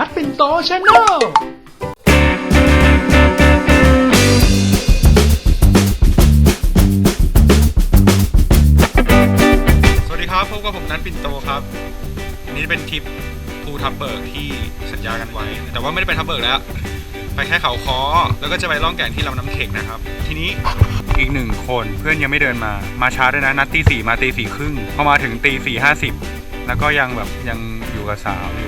นัดปินโตชาแนลสวัสดีครับพบกับผมนัทปินโตครับ อันนี้เป็นทริปภูทับเบิกที่สัญญากันไว้ แต่ว่าไม่ได้ไปทับเบิกแล้ว ไปแค่เขาคอแล้วก็จะไปล่องแก่งที่ลำน้ำเข็กนะครับ ทีนี้อีกหนึ่งคนเพื่อนยังไม่เดินมามาช้าด้วยนะนัดตีสี่มาตีสี่ครึ่งพอมาถึงตีสี่ห้าสิบแล้วก็ยังแบบยังอยู่กับสาวอยู่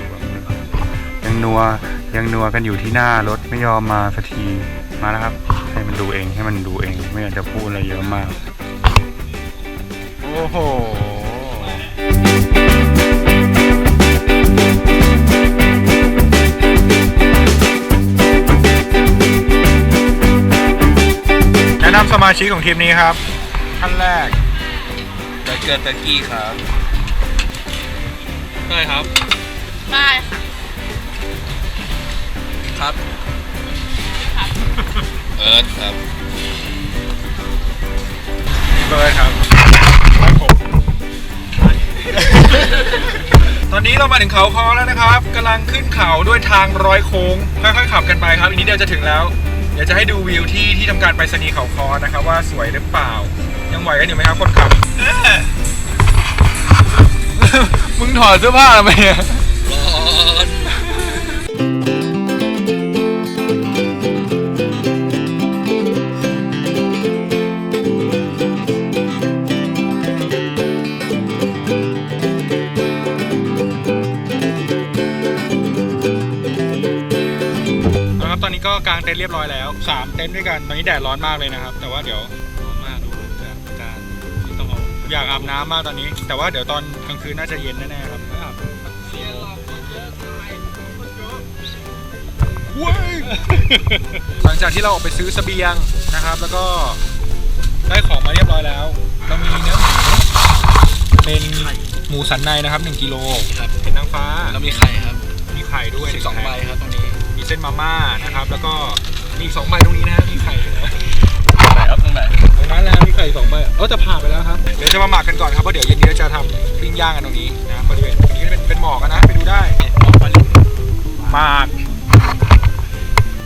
ยังนัวยังนัวกันอยู่ที่หน้ารถไม่ยอมมาสักทีมาแล้วครับ ให้มันดูเองให้มันดูเองไม่อยากจะพูดอะไรเยอะมาก โอ้โหแนะนำสมาชิกของทีมนี้ครับท่านแรกเกิดเกิดตะกี้ครับได้ครับ ได้ค่ะ ครับเอิร์ธครับเบิร์ดครับครับผม ตอนนี้เรามาถึงเขาคอแล้วนะครับกำลังขึ้นเขาด้วยทางร้อยโค้งค่อยๆขับกันไปครับอีกนิดเดียวจะถึงแล้ว เดี๋ยวจะให้ดูวิวที่ที่ทำการไปรษณีย์เขาคอนะครับ ว่าสวยหรือเปล่า ยังไหวกันอยู่ไหมครับคนขับมึงถอดเสื้อผ้าทำไมเนี่ยร้อนเอาละครับตอน ก็กางเต็นท์เรียบร้อยแล้วสามเต็นท์ด้วยกัน ตอนนี้แดดร้อนมากเลยนะครับ แต่ว่าเดี๋ยวร้อนมากดูจากการที่ต้องเอาอยากอาบน้ำมากตอนนี้ แต่ว่าเดี๋ยวตอนกลางคืนน่าจะเย็นแน่ๆครับไม่อาบเว้ยหลังจากที่เราออกไปซื้อเสบียงนะครับ แล้วก็ได้ของมาเรียบร้อยแล้ว เรามีเนื้อหมูเป็นหมูสันในนะครับ1กิโลครับเป็นนางฟ้าแล้วมีไข่ครับ มีไข่ด้วยสิบสองใบครับตรงนี้มีเส้นมาม่านะครับ แล้วก็มีอีกสองใบตรงนี้นะฮะมีไข่อยู่นะไหนครับตรงไหนตรงนั้นแหละมีไข่สองใบเออแต่ผ่านไปแล้วครับเดี๋ยวจะมาหมักกันก่อนครับเพราะเดี๋ยวเย็นนี้เราจะทำปิ้งย่างกันตรงนี้นะบริเวณตรงนี้เป็นเป็นหมอกอะนะไปดูได้หมาก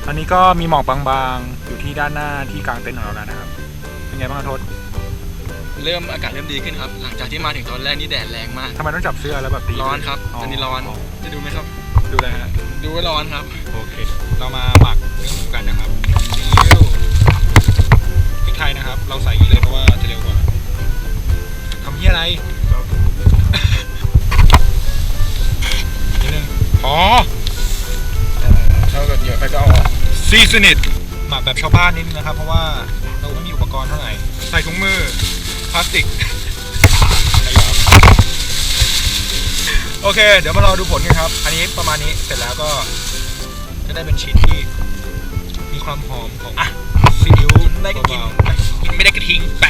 อันนี้ก็มีหมอกบางๆ อยู่ที่ด้านหน้าที่กลางเต็นท์ของเราแล้วนะครับ เป็นไงบ้างครับทศเริ่มอากาศเริ่มดีขึ้นครับ หลังจากที่มาถึงตอนแรกนี่แดดแรงมากทำไมต้องจับเสื้อแล้วแบบตีร้อนครับตอนนี้ร้อนจะดูไหมครับ ดูเลยฮะดูว่าร้อนครับ โอเค เรามาหมักเนื้อหมูกันนะครับซีอิ๊วพริกไทยนะครับ เราใส่อย่างนี้เลยเพราะว่าจะเร็วกว่าทำเฮียอะไรนิดนึงอ๋อเราเกิดเยอะไปก็เอาออกซีซนิตหมักแบบชาวบ้านนิดนึงนะครับ เพราะว่าเราไม่มีอุปกรณ์เท่าไหร่ ใส่ถุงมือพลาสติก โอเค เดี๋ยวมารอดูผลกันครับ อันนี้ประมาณนี้เสร็จแล้วก็จะได้เป็นชิ้นที่มีความหอมของอะซีอิ๊วได้ก็กินเบาๆกินไม่ได้ก็ทิ้งไป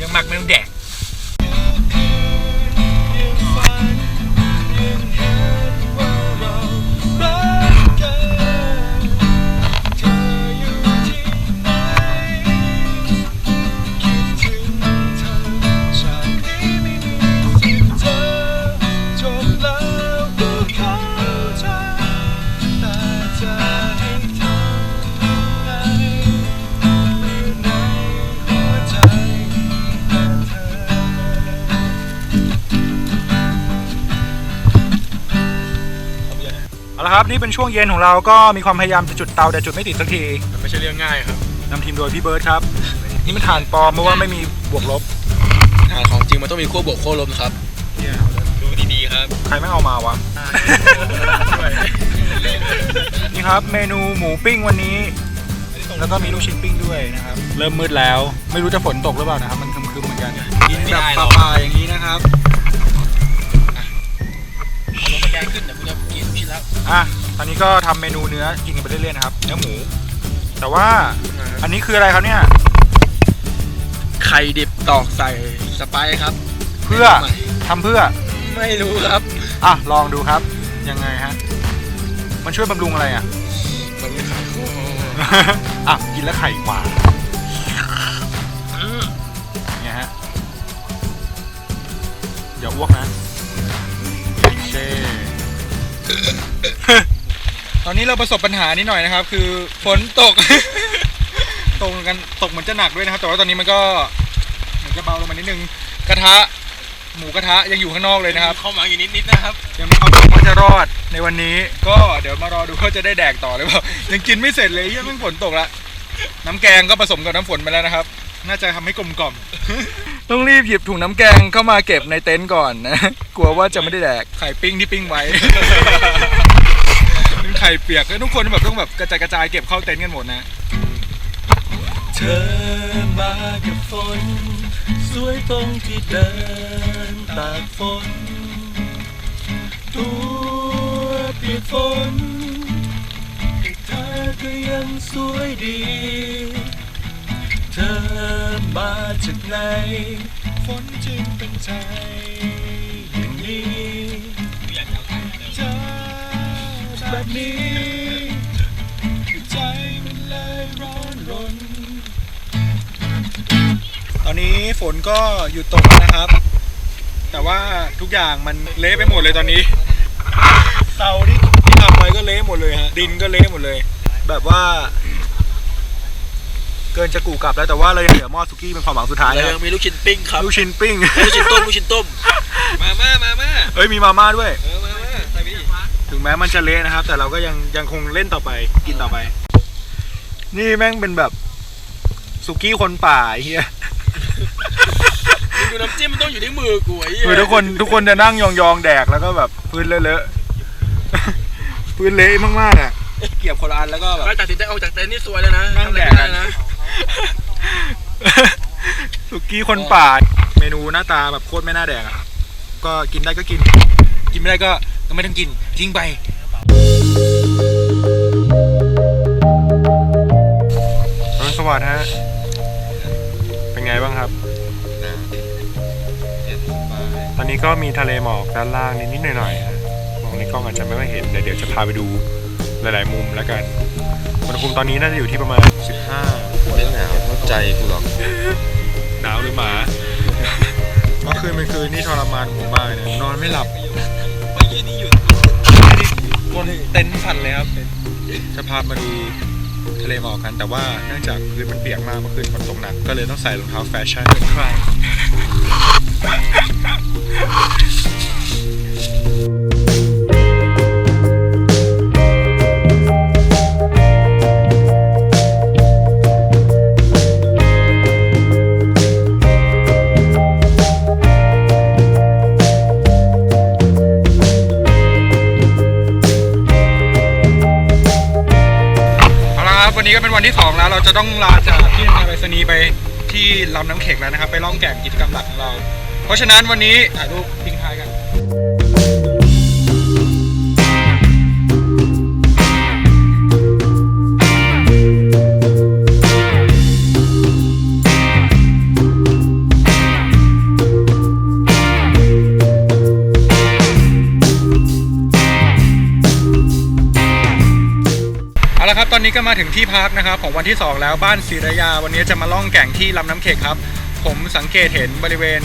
ยังหมักไม่ต้องแดก นี่เป็นช่วงเย็นของเราก็มีความพยายามจะจุดเตาแต่จุดไม่ติดสักทีไม่ใช่เรื่องง่ายครับนำทีมโดยพี่เบิร์ดครับ นี่มันฐานปลอมเพราะว่าไม่มีบวกลบงานของจริงมันต้องมีขั้วบวกขั้วลบนะครับ ดูดีๆครับใครไม่เอามาวะ นี่ครับเมนูหมูปิ้งวันนี้ แล้วก็มีลูกชิ้นปิ้งด้วยนะครับ เริ่มมืดแล้ว ไม่รู้จะฝนตกหรือเปล่านะครับ มันครึมๆเหมือนกันกินไม่แบบได้หรอกป่าๆอย่างนี้นะครับเอาลงมาแกงขึ้นเดี๋ยวกูจะกินชิ้นแล้วอะ ตอนนี้ก็ทำเมนูเนื้อกินกันไปเรื่อยๆนะครับเนื้อหมู แต่ว่าอันนี้คืออะไรครับเนี่ย ไข่ดิบตอกใส่สไปซ์ครับ เพื่อทำเพื่อไม่รู้ครับ อะลองดูครับ ยังไงฮะ มันช่วยบำรุงอะไรอะมันมีไข่โอ้อะกินแล้วไข่หวานเนี่ยฮะอย่าอ้วกนะเช่ ตอนนี้เราประสบปัญหานิดหน่อยนะครับ คือฝนตก ตกกันตกเหมือนจะหนักด้วยนะครับ แต่ว่าตอนนี้มันก็เหมือนจะเบาลงมานิดนึงกระทะหมูกระทะยังอยู่ข้างนอกเลยนะครับเข้ามาอีกนิดนิดๆนะครับยังไม่เอาหวังว่าจะรอดในวันนี้ ก็เดี๋ยวมารอดูว่าจะได้แดกต่อหรือเปล่ายังกินไม่เสร็จเลยยังไม่งฝนตกละน้ำแกงก็ผสมกับน้ำฝนไปแล้วนะครับ น่าจะทำให้กลมกล่อม ต้องรีบหยิบถุงน้ำแกงเข้ามาเก็บในเต็นท์ก่อนนะ กลัวว่าจะไม่ได้แดก ไข่ปิ้งที่ปิ้งไว้เป็นไข่เปียกแล้วทุกคนแบบต้องแบบกระจายกระจายเก็บเข้าเต็นท์กันหมดนะ เธอมากับฝน สวยตรงที่เดินตากฝน ตัวเปียกฝนแต่เธอก็ยังสวยดี เธอมาจากไหน ฝนจึงเป็นใจ แบบนี้ ใจมันเลยร้อนรน ตอนนี้ฝนก็หยุดตกแล้วนะครับ แต่ว่าทุกอย่างมันเละไปหมดเลยตอนนี้ เตาที่ที่ทำไว้ก็เละหมดเลยฮะ ดินก็เละหมดเลย แบบว่า เกินจะกูกลับแล้วแต่ว่าเรายังเหลือหม้อสุกี้เป็นความหวังสุดท้ายแล้วนะยังมีลูกชิ้นปิ้งครับลูกชิ้นปิ้ง ลูกชิ้นต้มลูกชิ้นต้ม มาม่ามาม่าเอ้ยมีมาม่าด้วย เออมาม่าใส่ไปดิ ถึงแม้มันจะเละนะครับ แต่เราก็ยังยังคงเล่นต่อไป กินต่อไป นี่แม่งเป็นแบบสุกี้คนป่าไอ้เฮียมึงดูน้ำจิ้มมันต้องอยู่ที่มือกูไอ้เหี้ยคือทุกคนทุกคนจะนั่งยองๆแดกแล้วก็แบบพื้นเลอะๆพื้นเละมากๆอะเกี่ยวคนละอันแล้วก็แบบไปตัดสินใจออกจากเต็นท์นี่สวยแล้วนะนั่งแดก ทำอะไรกันไม่ไนะสุกี้คนป่า เมนูหน้าตาแบบโคตรไม่น่าแดกอะก็กินได้ก็กิน กินไม่ได้ก็ก็ ไม่ต้องกินทิ้งไปอรุณสวัสดิ์ฮะ เป็นไงบ้างครับ ตอนนี้ก็มีทะเลหมอกด้านล่างนิดๆหน่อยๆฮะมองในกล้องอาจจะไม่ค่อยเห็นแต่เดี๋ยวจะพาไปดูหลายๆมุมแล้วกันอุณหภูมิตอนนี้น่าจะอยู่ที่ประมาณ 15 ไม่หนาวเข้าใจกูหรอก หนาวหรือหมา เมื่อคืนเป็นคืนที่ทรมานผมมากเลยนะนอนไม่หลับ คนเต็นท์สั่นเลยครับจะพามาดูทะเลหมอกกัน แต่ว่าเนื่องจากพื้นมันเปียกมากเมื่อคืนฝนตกหนักก็เลยต้องใส่รองเท้าแฟชั่นใคร ที่สองแล้วเราจะต้องลาจากที่ทางาไปรษณีย์ไปที่ลำน้ำเข็กแล้วนะครับ ไปล่องแก่งกิจกรรมหลักของเรา เพราะฉะนั้นวันนี้ถ่ายรูป นี้ก็มาถึงที่พักนะครับของวันที่ 2 แล้วบ้านศิรยา วันนี้จะมาล่องแก่งที่ลำน้ำเข็กครับ ผมสังเกตเห็นบริเวณ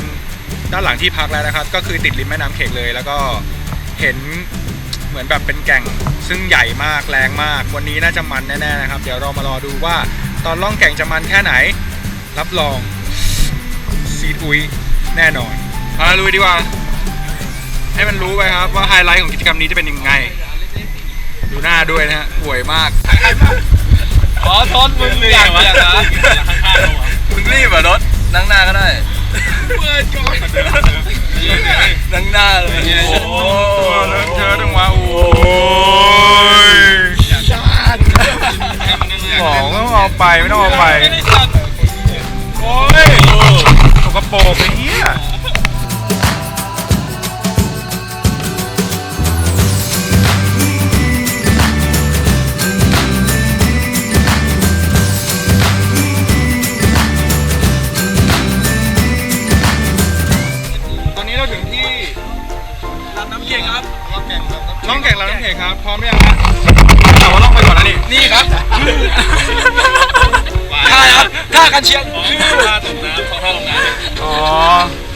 ด้านหลังที่พักแล้วนะครับ ก็คือติดริมแม่น้ำเข็กเลย แล้วก็เห็นเหมือนแบบเป็นแก่งซึ่งใหญ่มากแรงมาก วันนี้น่าจะมันแน่ๆนะครับ เดี๋ยวเรามารอดูว่าตอนล่องแก่งจะมันแค่ไหน รับรองซีดอุยแน่นอนเอาลุยดีกว่า ให้มันรู้ไปครับว่าไฮไลท์ของกิจกรรมนี้จะเป็นยังไง ดูหน้าด้วยนะฮะป่วยมากขอทนมึงเลยอยากอยากนะมึงรีบอะรถนั่งหน้าก็ได้เปิดก่อนนั่งหน้าเลยโอ้โหเลอะเทอะจังวะโอ้ยของต้องเอาไปไม่ต้องเอาไปโอ้ยสกปรกไอ้เหี้ย อครับ พร้อมไหมครับแต่ว่าต้องไปก่อนนะนี่ นี่ครับท่าครับท่ากันเชียงคือท่าตกน้ำท่าลงน้ำอ๋อ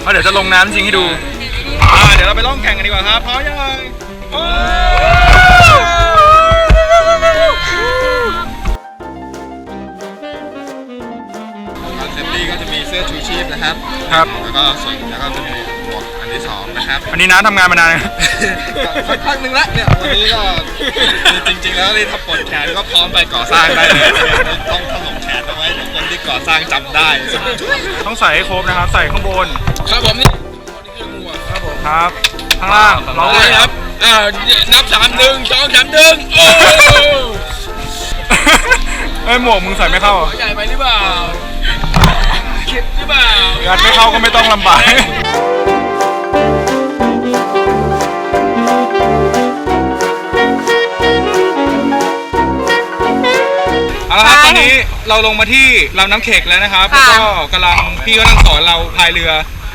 เพาเดี๋ยวจะลงน้ำจริงให้ดูอ่าเดี๋ยวเราไปล่องแข่งกันดีกว่าครับพร้อมยังโอ้เซฟตี้ก็จะมีเสื้อชูชีพนะครับ ครับ แล้วก็ส่วนแล้วก็จะมี ที่สองนะครับอันนี้น้าทำงานมานาน สักพักหนึ่งแล้วเนี่ยวันนี้ก็จริงๆแล้วนี่ถ้าปลดแขนก็พร้อมไปก่อสร้างได้เลยต้องถลกแขนเอาไว้เดี๋ยวคนที่ก่อสร้างจำได้ต้องใส่ให้ครบนะครับ ใส่ข้างบน ครับผมนี่นี่คือหมวกครับผมครับ ข้างล่างล้อได้ไว้ครับอ่านับสามหนึ่งสองสามหนึ่งโอ้เอ้ยหมวกมึงใส่ไม่เข้าเหรอใหญ่ไปหรือเปล่าคิดหรือเปล่างัดไม่เข้าก็ไม่ต้องลำบาก เอาละครับตอนนี้เราลงมาที่ลำน้ำเข็กแล้วนะครับค่ะแล้วก็กำลังพี่ก็นั่งสอนเราพายเรือ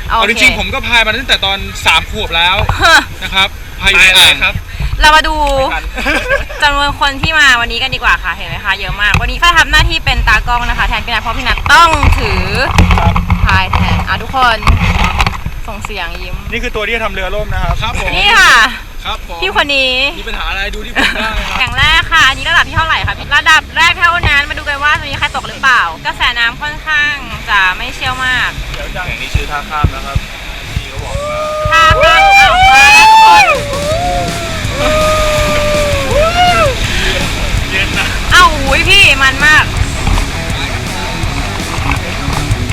โอเค เอาจริงๆผมก็พายมาตั้งแต่ตอนสามขวบแล้วฮะนะครับพายอยู่ในอ่างครับ เรามาดูจำนวนคนที่มาวันนี้กันดีกว่าค่ะ เห็นไหมคะ เยอะมาก วันนี้ฝ้ายทำหน้าที่เป็นตากล้องนะคะ แทนพี่นัทเพราะพี่นัทต้องถือพายแทนอะทุกคนส่งเสียงยิ้ม นี่คือตัวที่จะทำเรือล่มนะครับ ครับผมนี่ค่ะ ครับผมพี่คนนี้ มีปัญหาอะไรดูที่ผมได้ครับอย่างแรกค่ะอันนี้ระ ดับที่เท่าไหร่คะพี่ระดับแรกเท่านั้นมาดูกันว่าจะมีใครตกหรือเปล่า กระแสน้ำค่อนข้างจะไม่เชี่ยวมากอย่างนี้ชื่อท่าข้ามนะครับพี่เขาบอกว่าถ้าข้ามเอามาแล้วทุกคนเย็นนะเอาอุ้ยพี่มันมาก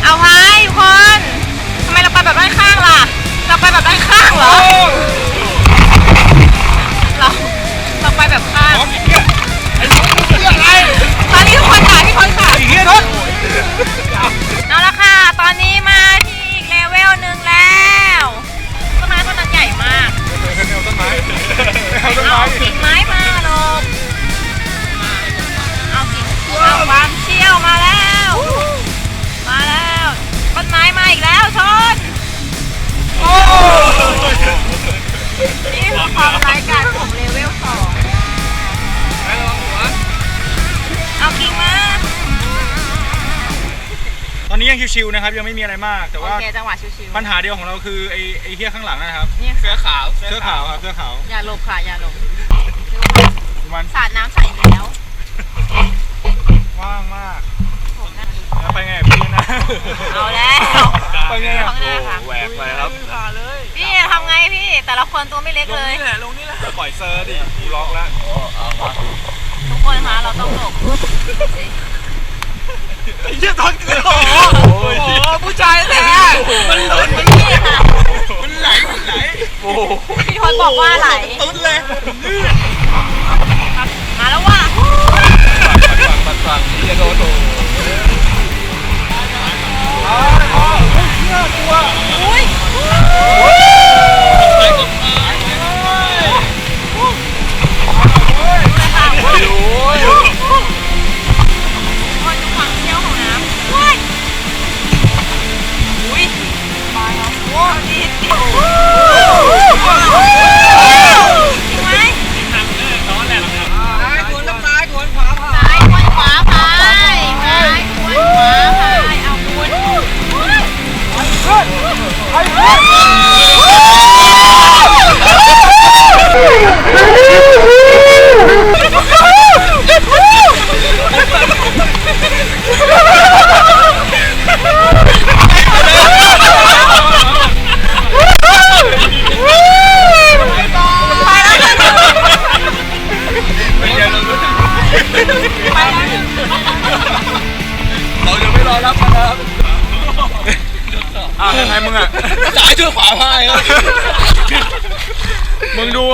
เอาไว้ทุกคนทำไมเราไปแบบด้านข้างล่ะ เราไปแบบด้านข้างเหรอเราเราไปแบบข้างตอนนี้ทุก คนค่ะพี่คนค่ะไอ้เหี้ยรถเอาละค่ะ ตอนนี้มาที่อีกเลเวลหนึ่งแล้วต้นไม้ต้นนั้นใหญ่มากเอาต้นไม้เอาต้นเอาไม้กิ่งไม้มาลงเอากิ่งเอาความเชี่ยวมาแล้ว มาแล้วต้นไม้มาอีกแล้วชนนี่คือความรายการของเล อนนี้ยังชิวๆนะครับ ยังไม่มีอะไรมาก แต่โอว่าเคจังหวะชิวปัญหาเดียวของเราคือไอ้ไอ้เหี้ยข้างหลังนะครับ ๆนี่เสื้อขาวเสื้อขาวครับเสื้อขาวอย่าหลบค่ะอย่าหลบมันสาดน้ำใส่อีกแล้วว่างมากผมนะแล้วไปไงกับพี่นะ เอาแล้วไปไงอะ ข้างหน้าค่ะแหวกไปครับพี่ทำไงพี่แต่ละคนตัวไม่เล็กเลยปล่อยเซอร์ดิกูล็อกแล้วทุกคนคะเราต้องหลบ ไอ้เหี้ยตอนเกิดโอ้โอ้ผู้ชายแท้มันหลุดนี่ค่ะมันไหลมันไหลโอ้พี่คนบอกว่าไหลตุ้นเลย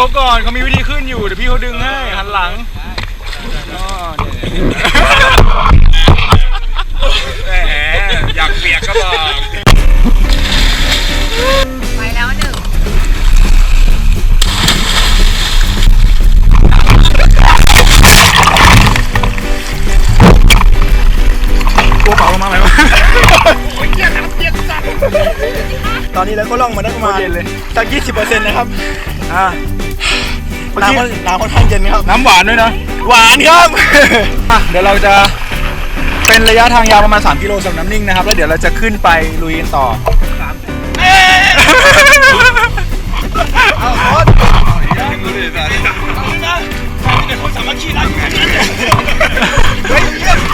เขาก่อนเขามีวิธีขึ้นอยู่เดี๋ยวพี่เขาดึงให้หันหลังอ๋อเนี่ยแหมอยากเปียกก็บอก ไปแล้วหนึ่งตัวเปล่ามาไหมวะตอนนี้เราก็ล่องมาได้ประมาณเย็นเลยสักยี่สิบเปอร์เซ็นต์นะครับ อ่ะน้ำค่อนน้ำค่อนข้างเย็นครับ น้ำหวานด้วยนะ หวานครับ อะเดี๋ยวเราจะเป็นระยะทางยาวประมาณ 3 กิโลสำหรับน้ำนิ่งนะครับ แล้วเดี๋ยวเราจะขึ้นไปลุยกันต่อ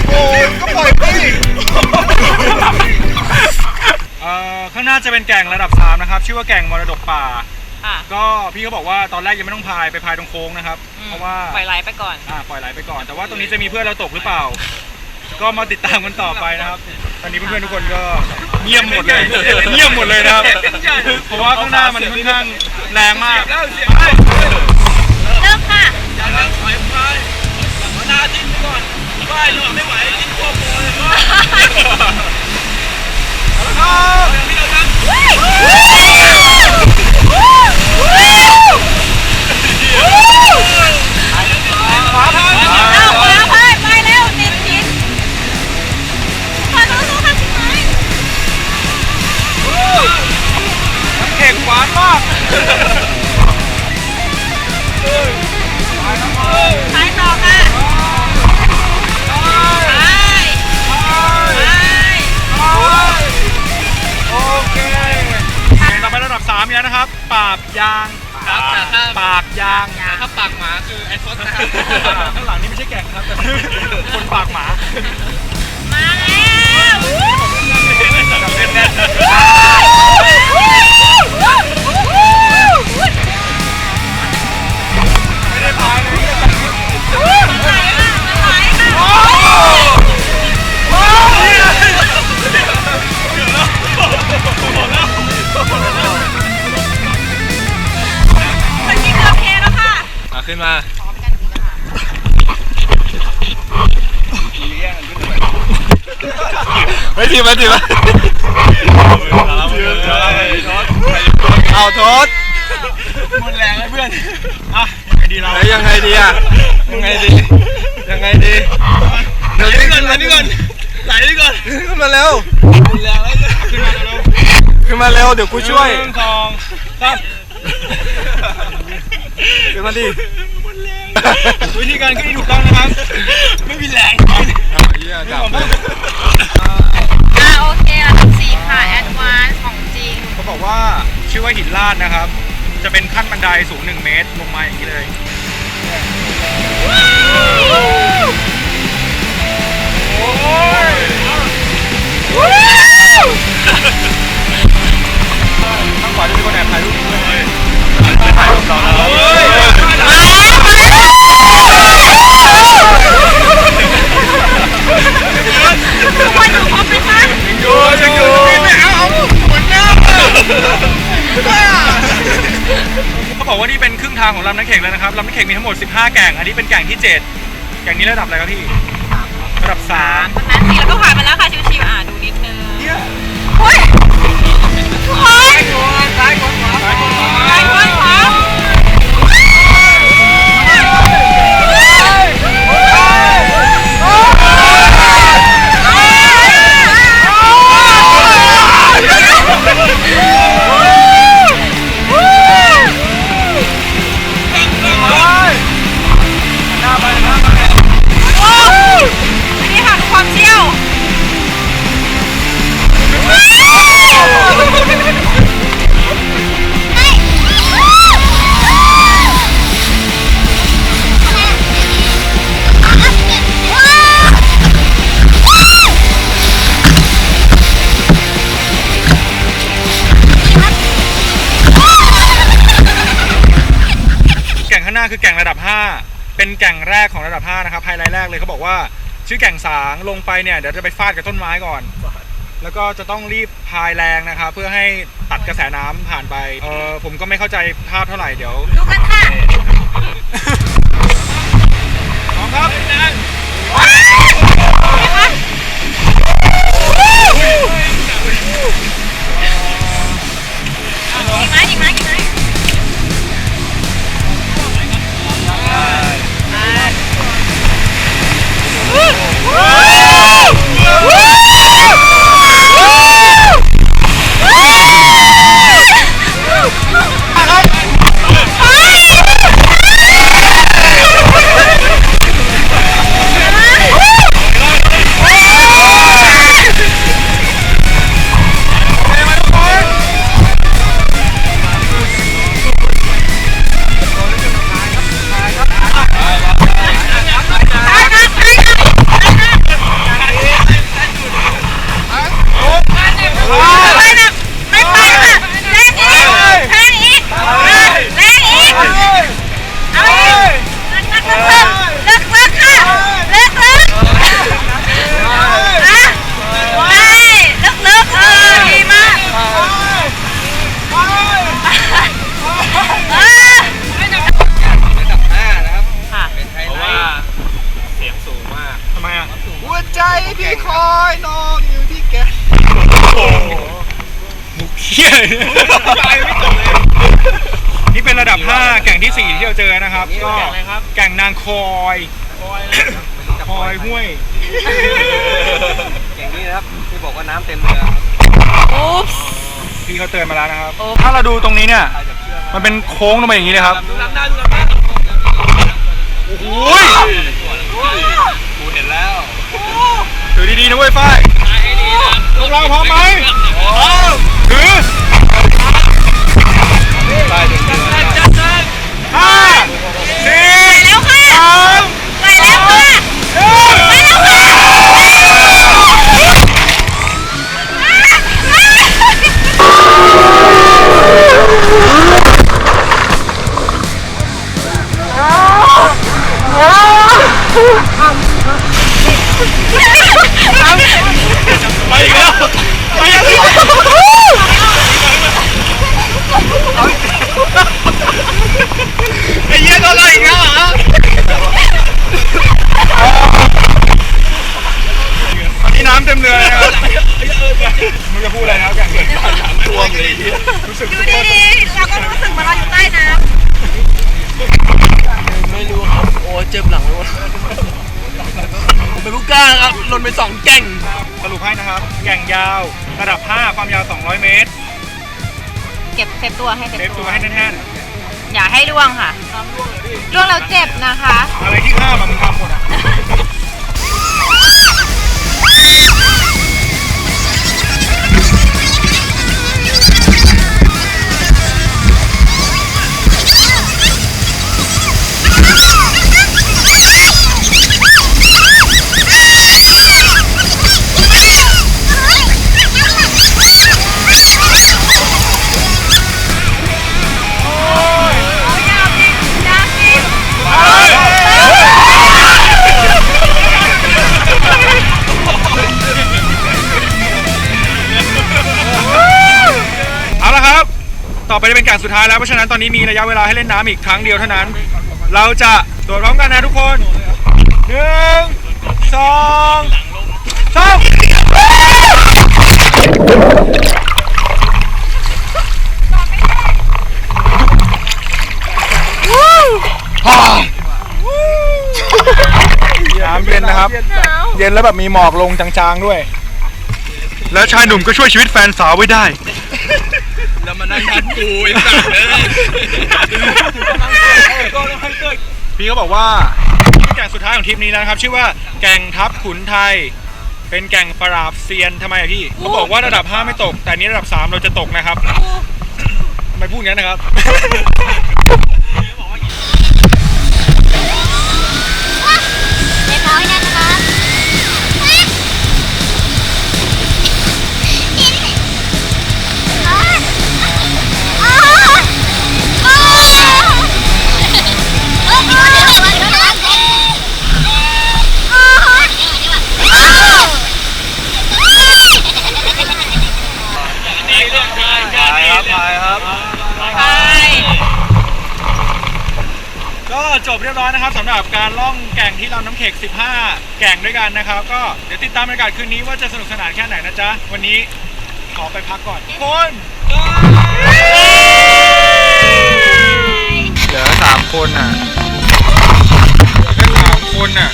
โอ้ยก็ปล่อยไปเอ่อข้างหน้าเป็นแก่งระดับ 3 นะครับ ชื่อว่าแก่งมรดกป่า ค่ะ ก็พี่เขาบอกว่าตอนแรกยังไม่ต้องพายไปพายตรงโค้งนะครับ อืมเพราะว่าปล่อยไหลไปก่อน อ่าปล่อยไหลไปก่อน แต่ว่าตรงนี้จะมีเพื่อนเราตกหรือเปล่า ก็มาติดตามกันต่อไปนะครับ ตอนนี้เพื่อนๆทุกคนก็เงียบหมดเลยเงียบหมดเลยนะครับ เพราะว่าข้างหน้ามันค่อนข้างแรงมาก เริ่มค่ะเอา ขึ้นมาพร้อมกันจริงค่ะไม่ทีมาทีมาเอาโทษหมดแรงเลยเพื่อนอะยังไงดีเราแล้วยังไงดีอะยังไงดียังไงดีเดี๋ยวนี้ขึ้นมานี่ก่อนไหลดีก่อนขึ้นมาเร็วขึ้นมาเร็วขึ้นมาเร็วเดี๋ยวกูช่วยหนึ่งสองสาม ขึ้นมาดิวิธีการขึ้นที่ถูกต้องนะครับ ไม่มีแรงเอาเหี้ยดับเลยอ่าโอเคระดับสี่ค่ะแอดวานซ์ของจริง เขาบอกว่าชื่อว่าหินลาดนะครับ จะเป็นขั้นบันไดสูง 1 เมตรลงมาอย่างนี้เลย โอ้ยข้างขวาจะมีคนแอบถ่ายรูปด้วย เขาบอกว่านี่เป็นครึ่งทางของลำน้ำเข็กแล้วนะครับลำน้ำเข็กมีทั้งหมด 15 แก่ง อันนี้เป็นแก่งที่ 7 แก่งนี้ระดับอะไรครับพี่ ระดับ3นนั้นสี่แล้วก็ผ่านไปแล้วค่ะชิวๆอะดูนิดนึงเฮ้ยทุกคนซ้ย ชื่อแก่งสางลงไปเนี่ยเดี๋ยวจะไปฟาดกับต้นไม้ก่อน แล้วก็จะต้องรีบพายแรงนะครับ เพื่อให้ตัดกระแสน้ำผ่านไปเออผมก็ไม่เข้าใจภาพเท่าไหร่เดี๋ยวดูกันค่ะพร้อมครับอีกไหมอีกไหมอีกไหม ค ครับที่บอกว่าน้ำเต็มเรือครับอุ๊บส์พี่เขาเตือนมาแล้วนะครับโอ้ถ้าเราดูตรงนี้เนี่ยมันเป็นโค้งลงมาอย่างนี้นะครับ ดูลำหน้าดูลำหน้าโอ้โหกูเห็นแล้วถือดีๆนะเว้ยฝ้ายพวกเราพร้อมไหมถือไปถึงเรือห้าสี่ไปแล้วค่ะสามไปแล้วค่ะหนึ่ง ไปอีกแล้ ไปสองแก่ง สรุปให้นะครับ แก่งยาวระดับ 5 ความยาว 200 เมตรำเก็บเซฟตัวให้เซเซฟฟตัตัววให้แน่นอย่าให้ร่วงค่ะร่วงแล้วเจ็บนะคะ ๆ อะไรที่ข้ามอะมึงทำหมดอะ เป็นการสุดท้ายแล้วเพราะฉะนั้นตอนนี้มีระยะเวลาให้เล่นน้ำอีกครั้งเดียวเท่านั้น เราจะโดดพร้อมกันนะทุกคนหนึ่งสองสามน้ำเย็นนะครับ เย็นแล้วแบบมีหมอกลงจางๆด้วย แล้วชายหนุ่มก็ช่วยชีวิตแฟนสาวไว้ได้ มานั่งทัดกูไอ้สัตว์เลยพี่เขาบอกว่านี่แก่งสุดท้ายของทริปนี้แล้วนะครับ ชื่อว่าแก่งทับขุนไทย เป็นแก่งปราบเซียนทำไมอะพี่เขาบอกว่าระดับ 5 ไม่ตก แต่อันนี้ระดับ 3 เราจะตกนะครับทำไมพูดงั้นนะครับ ครับถ่ายครับ ไปก็จบเรียบร้อยนะครับสำหรับการล่องแก่งที่ลำน้ำเข็ก15 แก่งด้วยกันนะครับ ก็เดี๋ยวติดตามบรรยากาศคืนนี้ว่าจะสนุกสนานแค่ไหนนะจ๊ะ วันนี้ขอไปพักก่อนทุกคนเหลือสามคนอะเหลือแค่สามคนอะ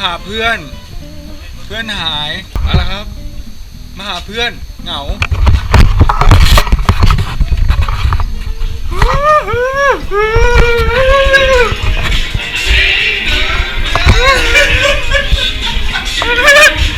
หาเพื่อน เพื่อนหายอะไรครับ มาหาเพื่อนเหงาต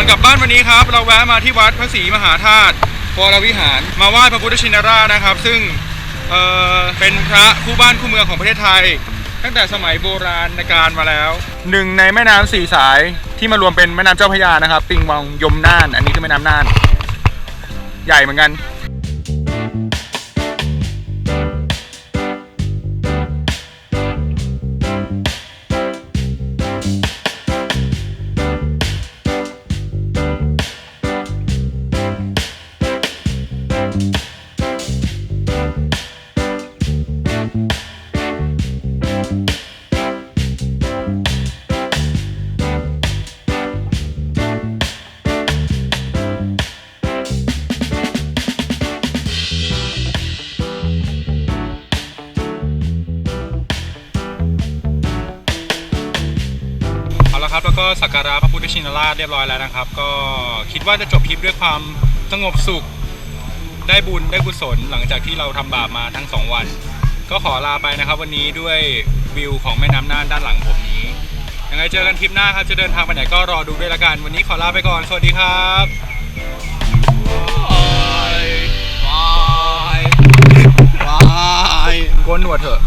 กลับบ้านวันนี้ครับ เราแวะมาที่วัดพระศรีมหาธาตุวรวิหาร มาไหว้พระพุทธชินราชนะครับ ซึ่งเเป็นพระคู่บ้านคู่เมืองของประเทศไทย ตั้งแต่สมัยโบราณการมาแล้วหนึ่งในแม่น้ำสี่สายที่มารวมเป็นแม่น้ำเจ้าพระยานะครับ ปิงวังยมน่าน อันนี้คือแม่น้ำน่าน ใหญ่เหมือนกัน เอาละครับ แล้วก็สักการะพระพุทธชินราชเรียบร้อยแล้วนะครับ ก็คิดว่าจะจบคลิปด้วยความสงบสุข ได้บุญได้กุศลหลังจากที่เราทำบาปมาทั้งสองวัน ก็ขอลาไปนะครับ วันนี้ด้วยวิวของแม่น้ำน่านด้านหลังผมนี้ยังไงเจอกันคลิปหน้าครับจะเดินทางไปไหนก็รอดูด้วยละกัน วันนี้ขอลาไปก่อนสวัสดีครับบายบายโกนหนวดเถอะ